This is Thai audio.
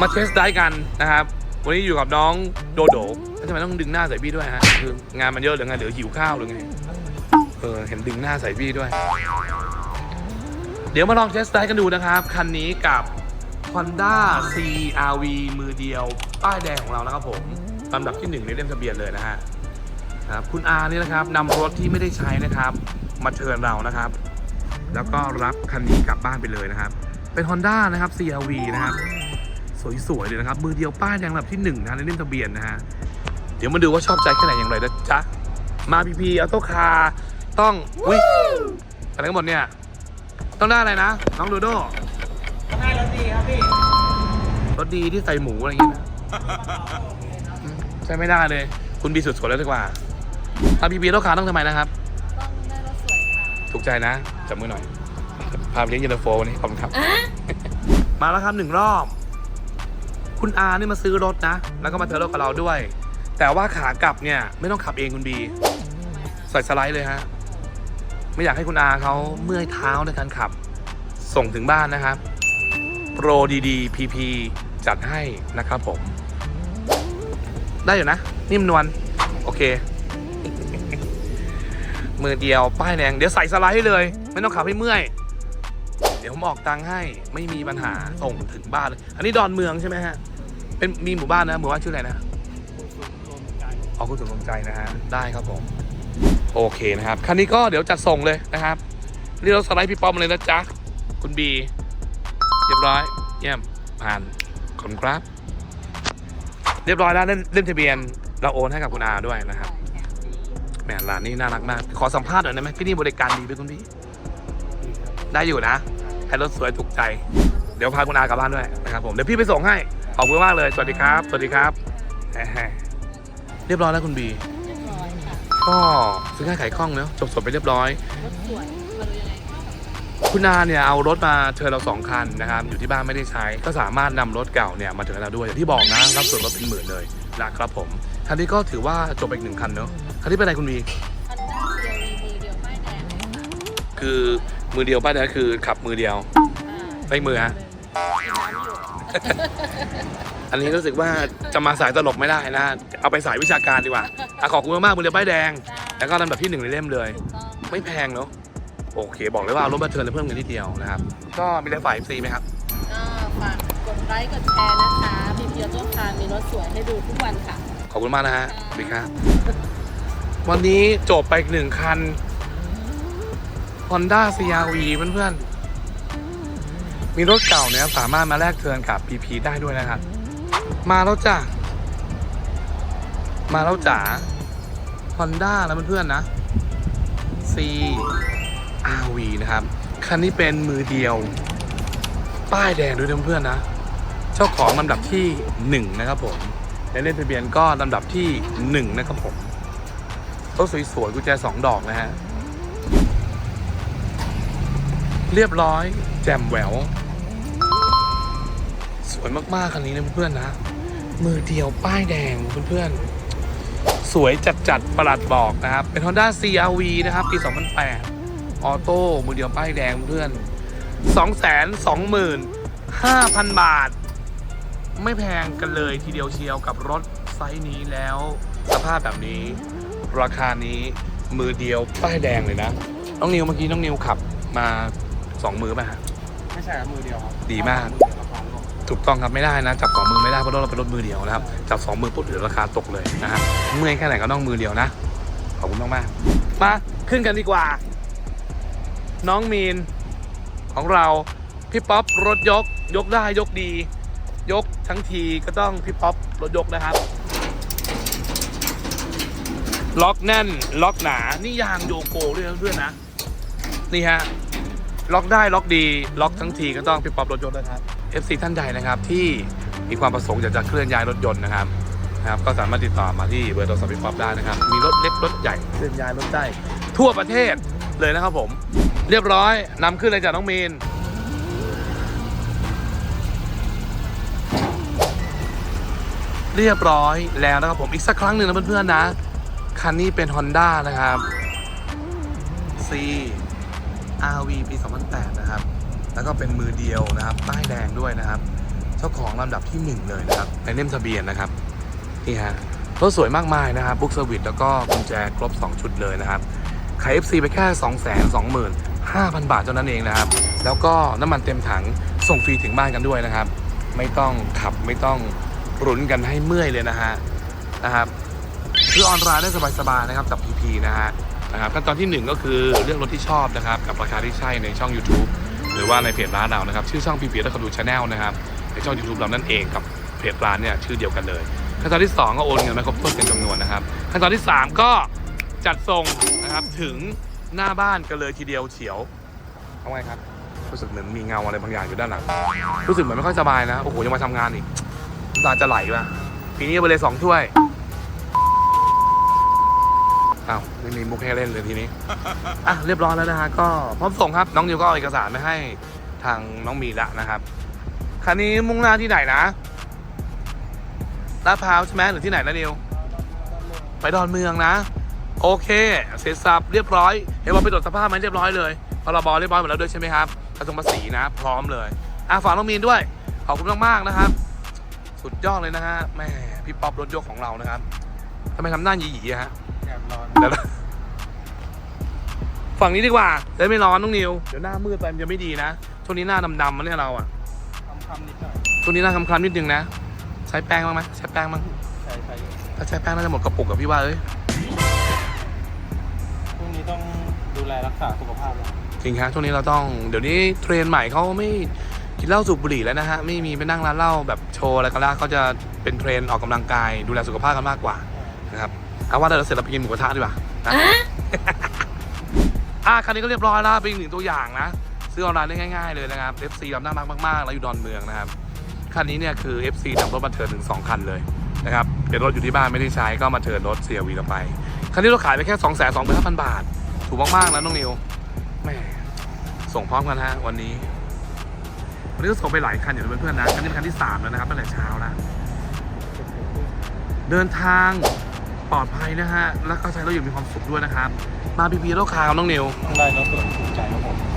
มาเทสได้กันนะครับ วันนี้อยู่กับน้องโดโดแล้วทำไมต้องดึงหน้าใส่พี่ด้วยฮะคืองานมันเยอะหรือไงหรือหิวข้าวหรือไงเออเห็นดึงหน้าใส่พี่ด้วย เดี๋ยวมาลองเทสได้กันดูนะครับ คันนี้กับ Honda CRV มือเดียว ป้ายแดงของเรานะครับผมลำดับที่หนึ่งในเล่มทะเบียนเลยนะฮะครับคุณอานี่นะครับนำรถที่ไม่ได้ใช้นะครับ มาเชิญเรานะครับ แล้วก็รับคันนี้กลับบ้านไปเลยนะครับ เป็น Honda นะครับ CRV นะครับ สวยๆเลยนะครับ มือเดียวป้ายแดงลำดับที่หนึ่งนะในเล่มทะเบียนนะฮะเดี๋ยวมาดูว่าชอบใจแค่ไหนอย่างไรนะจ๊ะมาพีพีออโต้คาร์ต้องอุ้ยอะไรกันหมดเนี่ยต้องได้อะไรนะน้องโดโดให้รถดีครับพี่รสดีที่ใส่หมูอะไรอย่างเงี้ยนะอืมใช่ไม่ได้เลย คุณบีสุดสวยแล้วดีกว่ามาพีพีออโต้คาร์ต้องทำไมนะครับต้องได้รถสวยค่ะถูกใจนะจับมือหน่อยพาไปเลี้ยงเย็นตาโฟวันนี้ขอบคุณครับ มาแล้วครับหนึ่งรอบ คุณอาเนี่ยมาซื้อรถนะ แล้วก็มาเทอรถกับเราด้วย แต่ว่าขากลับเนี่ยไม่ต้องขับเองคุณบีใส่สไลด์เลยฮะ ไม่อยากให้คุณอาเขาเมื่อยเท้าในการขับ ส่งถึงบ้านนะครับ โปรดีๆพีพีจัดให้นะครับผม ได้อยู่นะ นิ่มนวลโอเค มือเดียวป้ายแดงเดี๋ยวใส่สไลด์ให้เลย ไม่ต้องขับให้เมื่อย เดี๋ยวผมออกตังค์ให้ไม่มีปัญหาส่งถึงบ้านเลย อันนี้ดอนเมืองใช่ไหมฮะ เป็นมีหมู่บ้านนะหมู่บ้านชื่ออะไรนะอ๋อคุณสุนทรวมใจนะฮะได้ครับผม โอเคนะครับคันนี้ก็เดี๋ยวจัดส่งเลยนะครับเรียกรถสไลด์พี่ป้อมเลยนะจ๊ะคุณบีเรียบร้อย เยี่ยมผ่านขอบคุณครับ เรียบร้อยแล้วเล่นเล่นทะเบียน เราโอนให้กับคุณอาด้วยนะครับแหมร้านนี้น่ารักมาก ขอสัมภาษณ์หน่อยได้ไหมที่นี่บริการดีไหมคุณพี่ ได้อยู่นะให้รถสวยถูกใจ เดี๋ยวพาคุณอากลับบ้านด้วยนะครับผมเดี๋ยวพี่ไปส่งให้ข อบคุณมากเลย สวัสดีครับ สวัสดีครับแหมเรียบร้อยแล้วคุณบีเรียบร้อยค่ะก็ซื้อง่ายขายคล่องเนาะจบสดไปเรียบร้อยรถสวยมาดูยังไงคะคุณอาเนี่ยเอารถมาเชิญเราสองคันนะครับอยู่ที่บ้านไม่ได้ใช้ ก็สามารถนำรถเก่าเนี่ยมาเชิญเราด้วยอย่างที่บอกนะรับส่วนลดเป็นหมื่นเลยนะครับผมคันนี้ก็ถือว่าจบไปอีกหนึ่งคันเนาะคันนี้เป็นอะไรคุณบีคันด้าเซียรีมือเดียวป้ายแดงเลยค่ะคือมือเดียวป้าเดียวคือขับมือเดียวอ่าไม่มือฮะมีน้ำ อยู่อันนี้รู้สึกว่าจะมาสายตลกไม่ได้นะ เอาไปสายวิชาการดีกว่าอะขอบคุณมากๆมือเดียวป้ายแดง แล้วก็ลำดับที่หนึ่งในเล่มเลย ถูกต้อง ไม่แพงเนาะโอเค บอกเลยว่าเอารถมาเทิร์นเลยเพิ่มเงินนิดเดียวนะครับ ก็มีอะไรฝ่ายซีไหมครับ ก็ฝากกดไลค์ กดแชร์นะคะพีพีออโต้คาร์มีรถสวยให้ดูทุกวันค่ะ ขอบคุณมากนะฮะสวัสดีครับ วันนี้จบไปอีกหนึ่งคัน Honda CRV เพื่อนๆ มีรถเก่าเนี่ยสามารถมาแลกเทิร์นกับ PP ได้ด้วยนะครับ มาแล้วจ้ะ มาแล้วจ๋า Honda แล้วเพื่อนๆนะ CRV นะครับ คันนี้เป็นมือเดียว ป้ายแดงด้วยเพื่อนๆนะ เจ้าของลำดับที่หนึ่งนะครับผมและเลขทะเบียนก็ลำดับที่หนึ่งนะครับผมรถสวยๆกุญแจสองดอกนะฮะ เรียบร้อย แจ่มแหวว วยมากๆคันนี้นะเพื่อนๆนะ มือเดียวป้ายแดงเพื่อนๆ สวยจัดๆประหลัดบอกนะครับ เป็น Honda CRV นะครับ ปี 2008 ออโต้มือเดียวป้ายแดงเพื่อน225,000 บาท ไม่แพงกันเลยทีเดียวเชียวกับรถไซส์นี้แล้ว สภาพแบบนี้ ราคานี้มือเดียวป้ายแดงเลยนะ น้องนิวเมื่อกี้น้องนิวขับมาสองมือป่ะฮะไม่ใช่ครับมือเดียวครับดีมากมือเดียวราคาโลก ถูกต้องครับไม่ได้นะ จับสองมือไม่ได้เพราะเราเป็นรถมือเดียวนะครับ จับสองมือปุ๊บเดี๋ยวราคาตกเลยนะฮะเมื่อยแค่ไหนก็ต้องมือเดียวนะ ขอบคุณมากมากมาขึ้นกันดีกว่า น้องมีนของเราพี่ป๊อปรถยกยกได้ยกดี ยกทั้งทีก็ต้องพี่ป๊อปรถยกนะครับ ล็อกแน่นล็อกหนานี่ยางโยโกด้วยนะเพื่อนนะ นี่ฮะล็อกได้ล็อกดี ล็อกทั้งทีก็ต้องพี่ป๊อปรถยนต์นะครับ FC ท่านใดนะครับที่มีความประสงค์อยากจะเคลื่อนย้ายรถยนต์นะครับนะครับก็สามารถติดต่อมาที่เบอร์โทรศัพท์พี่ป๊อปได้นะครับ มีรถเล็กรถใหญ่เคลื่อนย้ายรถได้ทั่วประเทศเลยนะครับผม เรียบร้อยนำขึ้นเลยจากน้องมีน เรียบร้อยแล้วนะครับผมอีกสักครั้งหนึ่งนะเพื่อนๆนะ คันนี้เป็น Honda นะครับ C RV ปี 2008 นะครับ แล้วก็เป็นมือเดียวนะครับป้ายแดงด้วยนะครับ เจ้าของลำดับที่หนึ่งเลยนะครับในเล่มทะเบียนนะครับนี่ฮะรถสวยมากมายนะครับบุ๊กเซอร์วิสแล้วก็กุญแจครบ 2 ชุดเลยนะครับขาย FC ไปแค่ 2 2 5 0 0 0 บาทเท่านั้นเองนะครับ แล้วก็น้ำมันเต็มถังส่งฟรีถึงบ้านกันด้วยนะครับ ไม่ต้องขับไม่ต้องรุนกันให้เมื่อยเลยนะฮะนะครับซื้อออนไลน์ได้สบายๆนะครับกับ PP นะฮะนะครับขั้นตอนที่หนึ่งก็คือเลือกรถที่ชอบนะครับ กับราคาที่ใช่ในช่อง YouTube รือว่าในเพจร้านเรานะครับชื่อช่อง PP และคดูชาแนลนะครับในช่อง YouTube เรานั่นเองกับเพจร้านเนี่ยชื่อเดียวกันเลย ขั้นตอนที่ 2 ก็โอนเงินมาครบถ้วนเป็นจำนวนนะครับ ขั้นตอนที่ 3 ก็จัดส่งนะครับถึงหน้าบ้านกันเลยทีเดียวเฉียวเอาไงครับรู้สึกเหมือนมีเงาอะไรบางอย่างอยู่ด้านหลังรู้สึกเหมือนไม่ค่อยสบายนะโอ้โหยังมาทำงานอีกน้ำตาจะไหลว่ะปีนี้เอาไปเลยสองถ้วย อ้าวไม่มีมุกให้เล่นเลยทีนี้ อะเรียบร้อยแล้วนะฮะก็พร้อมส่งครับน้องนิวก็เอาเอกสารมาให้ทางน้องมีละนะครับคันนี้มุ่งหน้าที่ไหนนะลาดพร้าวใช่ไหมหรือที่ไหนนะนิวไปดอนเมืองนะ โอเค เสร็จสับเรียบร้อยเห็นว่าไปตรวจสภาพมันเรียบร้อยเลยพรบเรียบร้อยหมดแล้วด้วยใช่ไหมครับกระทรวงภาษีนะ พร้อมเลยอะฝากน้องมีนด้วยขอบคุณมากๆนะครับ สุดยอดเลยนะฮะแม่พี่ป๊อปรถยกของเรานะครับทำไมทำหน้าหยีๆฮะ เดี๋ยวนะฝั่งนี้ดีกว่าจะได้ไม่ร้อนน้องนิว เดี๋ยวหน้ามืดไปมันจะไม่ดีนะ ช่วงนี้หน้าดำๆมาเนี่ยเราอะคำคำนิดหน่อยช่วงนี้หน้าคล้ำๆนิดนึงนะ ใช้แป้งบ้างไหมใช้แป้งบ้าง ใช่ใช่ถ้าใช้แป้งน่าจะหมดกระปุกกับพี่ว่าเอ้ยพรุ่งนี้ต้องดูแลรักษาสุขภาพแล้วจริงครับช่วงนี้เราต้องเดี๋ยวนี้เทรนด์ใหม่เขาไม่กินเหล้าสูบบุหรี่แล้วนะฮะ ไม่มีไปนั่งร้านเหล้าแบบโชว์อะไรกันแล้วเขาจะเป็นเทรนด์ออกกำลังกายดูแลสุขภาพกันมากกว่านะครับ เอาว่าแต่เราเสร็จเราไปกินหมูกระทะดีกว่านะอะคันนี้ก็เรียบร้อยแล้วเป็นอีกหนึ่งตัวอย่างนะ ซื้อออนไลน์ได้ง่ายๆเลยนะครับ FC แบบน่ารักมากๆแล้วอยู่ดอนเมืองนะครับคันนี้เนี่ยคือ FC นำรถมาเทิร์นถึงสองคันเลยนะครับเป็นรถอยู่ที่บ้านไม่ได้ใช้ก็มาเทิร์นรถ CRV เราไป คันนี้เราขายไปแค่ 2 2 5 0 0 0 บาท ถูกมากๆนะน้องนิวแหม่ส่งพร้อมกันฮะวันนี้วันนี้ก็ส่งไปหลายคันอยู่นะเพื่อนๆนะคันนี้เป็นคันที่สามแล้วนะครับตั้งแต่เช้าแล้วเดินทาง ปลอดภัยนะฮะ แล้วก็ใช้รถอยู่มีความสุขด้วยนะครับ มาพีพีรถคาร์กับน้องนิวต้องได้รถสวยถูกใจครับผม